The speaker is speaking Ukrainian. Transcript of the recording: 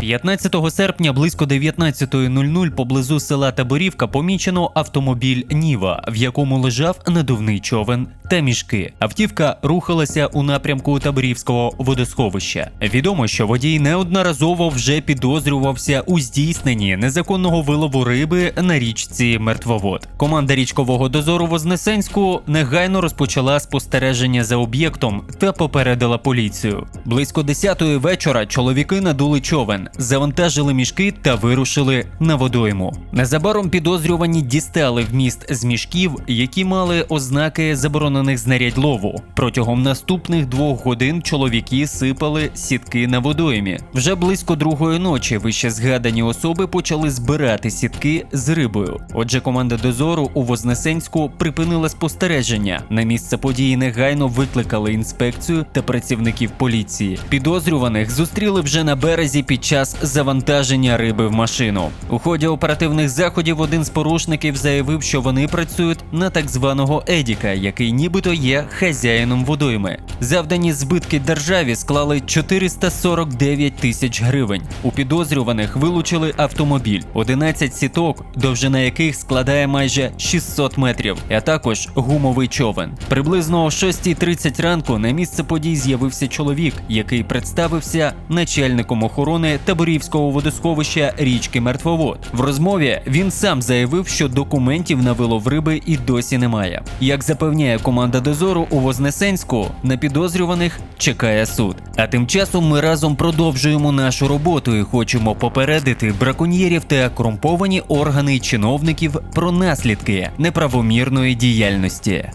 15 серпня близько 19.00 поблизу села Таборівка помічено автомобіль Ніва, в якому лежав надувний човен та мішки. Автівка рухалася у напрямку Таборівського водосховища. Відомо, що водій неодноразово вже підозрювався у здійсненні незаконного вилову риби на річці Мертвовод. Команда річкового дозору Вознесенську негайно розпочала спостереження за об'єктом та попередила поліцію. Близько 10-ї вечора чоловіки надули човен, завантажили мішки та вирушили на водойму. Незабаром підозрювані дістали вміст з мішків, які мали ознаки заборонених знарядь лову. Протягом наступних двох годин чоловіки сипали сітки на водоймі. Вже близько другої ночі вище згадані особи почали збирати сітки з рибою. Отже, команда дозору у Вознесенську припинила спостереження. На місце події негайно викликали інспекцію та працівників поліції. Підозрюваних зустріли вже на березі під час завантаження риби в машину. У ході оперативних заходів один з порушників заявив, що вони працюють на так званого Едіка, який нібито є хазяїном водойми. Завдані збитки державі склали 449 тисяч гривень. У підозрюваних вилучили автомобіль, 11 сіток, довжина яких складає майже 600 метрів, а також гумовий човен. Приблизно о 6.30 ранку на місце подій з'явився чоловік, який представився начальником охорони Таборівського водосховища річки Мертвовод. В розмові він сам заявив, що документів на вилов риби і досі немає. Як запевняє команда дозору у Вознесенську, на підозрюваних чекає суд. А тим часом ми разом продовжуємо нашу роботу і хочемо попередити браконьєрів та корумповані органи чиновників про наслідки неправомірної діяльності.